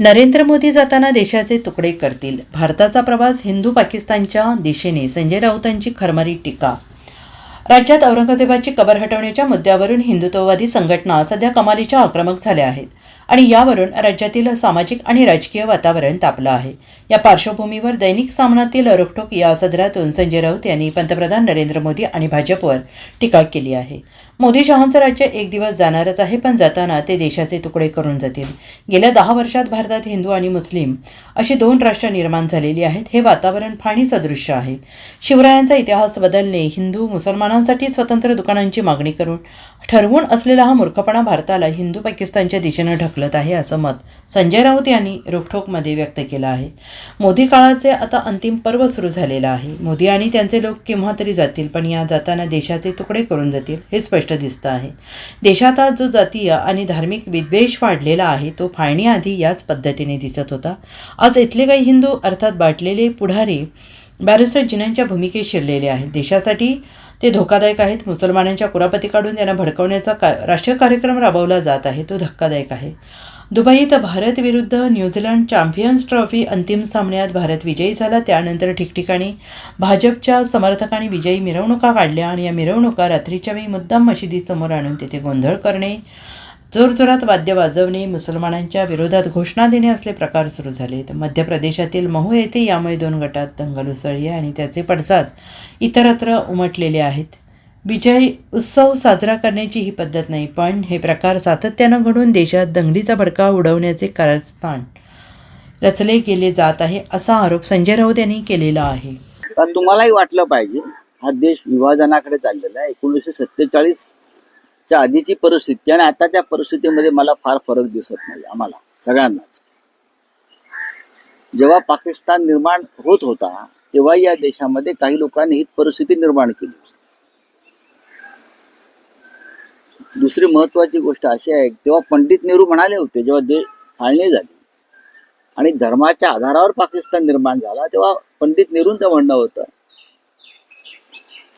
नरेंद्र मोदी जाताना देशाचे तुकडे करतील. भारताचा प्रवास हिंदू पाकिस्तानच्या दिशेने. संजय राऊतांची खरमारी टीका. राज्यात औरंगजेबाची कबर हटवण्याच्या मुद्द्यावरून हिंदुत्ववादी संघटना सध्या कमालीच्या आक्रमक झाल्या आहेत आणि यावरून राज्यातील सामाजिक आणि राजकीय वातावरण तापलं आहे. या पार्श्वभूमीवर दैनिक सामनातील रोखोक या सदरातून संजय राऊत यांनी पंतप्रधान नरेंद्र मोदी आणि भाजपवर टीका केली आहे. मोदी शहांचं राज्य एक दिवस जाणारच आहे पण जाताना ते देशाचे तुकडे करून जातील. गेल्या दहा वर्षात भारतात हिंदू आणि मुस्लिम अशी दोन राष्ट्र निर्माण झालेली आहेत हे वातावरण फाणी सदृश्य आहे. शिवरायांचा इतिहास बदलणे हिंदू मुसलमानांसाठी स्वतंत्र दुकानांची मागणी करून ठरवून असलेला हा मूर्खपणा भारताला हिंदू पाकिस्तानच्या दिशेनं ढकलत आहे असं मत संजय राऊत यांनी रोखठोकमध्ये व्यक्त केलं आहे. मोदी काळाचे आता अंतिम पर्व सुरू झालेलं आहे. मोदी आणि त्यांचे लोक केव्हा तरी जातील पण या जाताना देशाचे तुकडे करून जातील हे स्पष्ट दिसतं आहे. देशात आज जो जातीय आणि धार्मिक विद्वेष वाढलेला आहे तो फाळणीआधी याच पद्धतीने दिसत होता. आज इथले काही हिंदू अर्थात बाटलेले पुढारी बॅरिस्टर जिन्यांच्या भूमिकेत शिरलेले आहेत. देशासाठी ते धोकादायक आहेत. मुसलमानांच्या कुरापती काढून त्यांना भडकवण्याचा का राष्ट्रीय कार्यक्रम राबवला जात आहे. तो धक्कादायक आहे. दुबईत भारत विरुद्ध न्यूझीलंड चॅम्पियन्स ट्रॉफी अंतिम सामन्यात भारत विजयी झाला. त्यानंतर ठिकठिकाणी भाजपच्या समर्थकांनी विजयी मिरवणुका काढल्या आणि या मिरवणुका रात्रीच्या वेळी मुद्दाम मशिदीसमोर आणून तिथे गोंधळ करणे जोरजोरात वाद्य वाजवणे मुसलमानांच्या विरोधात घोषणा देणे असले प्रकार सुरू झाले तर मध्य प्रदेशातील महू येथे यामुळे दोन गटात दंगल उसळली आणि त्याचे पडसाद इतरत्र उमटलेले आहेत. विजय उत्सव साजरा करण्याची ही पद्धत नाही पण हे प्रकार सातत्यानं घडून देशात दंगलीचा भडका उडवण्याचे कारस्थान रचले गेले जात आहे असा आरोप संजय राऊत यांनी केलेला आहे. तुम्हालाही वाटलं पाहिजे हा देश विभाजनाकडे चाललेला आहे. एकोणीसशे सत्तेचाळीस च्या आधीची परिस्थिती आणि आता त्या परिस्थितीमध्ये मला फार फरक दिसत नाही आम्हाला सगळ्यांनाच. जेव्हा पाकिस्तान निर्माण होत होता तेव्हा या देशामध्ये काही लोकांनी ही परिस्थिती निर्माण केली दुसरी महत्वाची गोष्ट अशी आहे तेव्हा पंडित नेहरू म्हणाले होते जेव्हा देश फाळणी झाली आणि धर्माच्या आधारावर पाकिस्तान निर्माण झाला तेव्हा पंडित नेहरूंचं म्हणणं होतं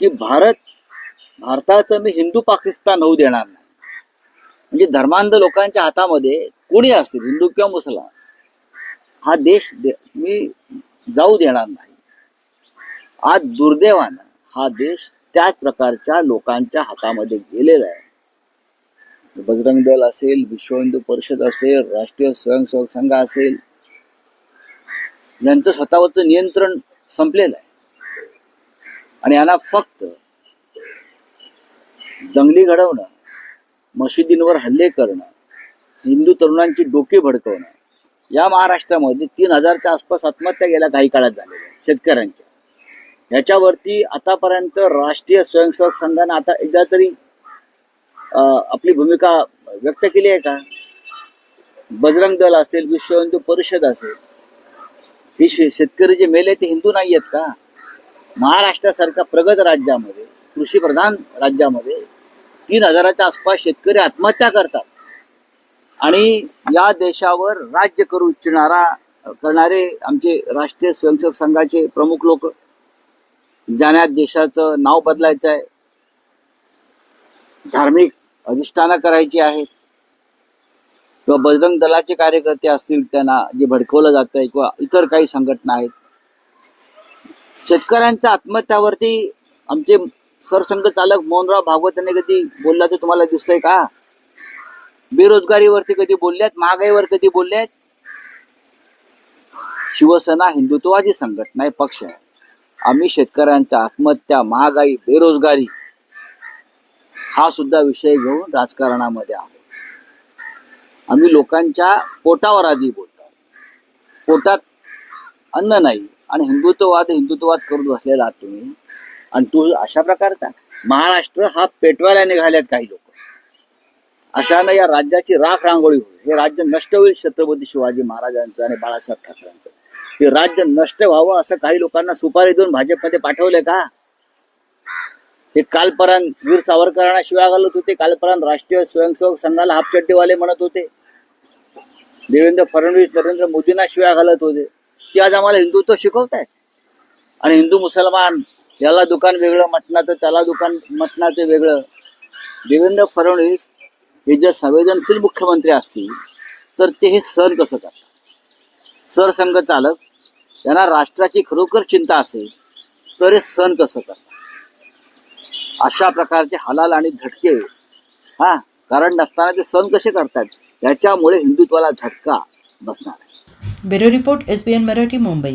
की भारत भारताचं मी हिंदू पाकिस्तान होऊ देणार नाही. म्हणजे धर्मांध लोकांच्या हातामध्ये कोणी असतील हिंदू किंवा मुसलमान हा देश दे- मी जाऊ देणार नाही. आज दुर्दैवानं हा देश त्याच प्रकारच्या लोकांच्या हातामध्ये गेलेला आहे. बजरंग दल असेल विश्व हिंदू परिषद असेल राष्ट्रीय स्वयंसेवक संघ असेल यांचं स्वतःवरचं नियंत्रण संपलेलं आहे. आणि यांना फक्त दंगली घडवणं मशिदींवर हल्ले करणं हिंदू तरुणांची डोके भडकवणं या महाराष्ट्रामध्ये तीन हजारच्या आसपास आत्महत्या गेल्या काही काळात झालेल्या शेतकऱ्यांच्या. याच्यावरती आतापर्यंत राष्ट्रीय स्वयंसेवक संघानं आता एकदा तरी आपली भूमिका व्यक्त केली आहे का? बजरंग दल असेल विश्व हिंदू परिषद असेल हे शे शेतकरी जे मेले ते हिंदू नाही आहेत का? महाराष्ट्रासारख्या प्रगत राज्यामध्ये कृषीप्रधान राज्यामध्ये तीन हजाराच्या आसपास शेतकरी आत्महत्या करतात. आणि या देशावर राज्य करू इच्छिणारा करणारे आमचे राष्ट्रीय स्वयंसेवक संघाचे प्रमुख लोक ज्यांना देशाचं नाव बदलायचं आहे धार्मिक अधिष्ठानं करायची आहेत. किंवा बजरंग दलाचे कार्यकर्ते असतील त्यांना जे भडकवलं जात आहे किंवा इतर काही संघटना आहेत. शेतकऱ्यांच्या आत्महत्यावरती आमचे सरसंघचालक मोहनराव भागवत यांनी कधी बोलला तर तुम्हाला दिसतंय का? बेरोजगारीवरती कधी बोलल्यात? महागाईवर कधी बोलल्यात? शिवसेना हिंदुत्ववादी संघटना आहे पक्ष आहे. आम्ही शेतकऱ्यांच्या आत्महत्या महागाई बेरोजगारी हा सुद्धा विषय घेऊन राजकारणामध्ये आहोत आम्ही लोकांच्या पोटावर आधी बोलतो. पोटात अन्न नाही आणि हिंदुत्ववाद हिंदुत्ववाद करून बसलेला आहात तुम्ही. आणि तू अशा प्रकारचा. महाराष्ट्र हा पेटवायला निघाल्यात काही लोक. अशानं या राज्याची राख रांगोळी होईल. हे राज्य नष्ट होईल छत्रपती शिवाजी महाराजांचं आणि बाळासाहेब ठाकरेंचं. हे राज्य नष्ट व्हावं असं काही लोकांना सुपारी देऊन भाजपमध्ये पाठवले का? ते कालपर्यंत वीर सावरकरांना शिव्या घालत होते. कालपर्यंत राष्ट्रीय स्वयंसेवक संघाला हापचड्डीवाले म्हणत होते. देवेंद्र फडणवीस नरेंद्र मोदींना शिव्या घालत होते. ते आज आम्हाला हिंदुत्व शिकवत आहेत आणि हिंदू मुसलमान याला दुकान वेगळं मटणाचं त्याला दुकान मटणाचं वेगळं. देवेंद्र फडणवीस हे जे संवेदनशील मुख्यमंत्री असतील तर ते हे सहन कसं करतात? सरसंघ चालक यांना राष्ट्राची खरोखर चिंता असेल तर हे सण कसं करतात? अशा प्रकारचे हलाल आणि झटके. हा कारण नसताना ते सण कसे करतात? याच्यामुळे हिंदुत्वाला झटका बसणार आहे. Bureau report S B N Marathi Mumbai.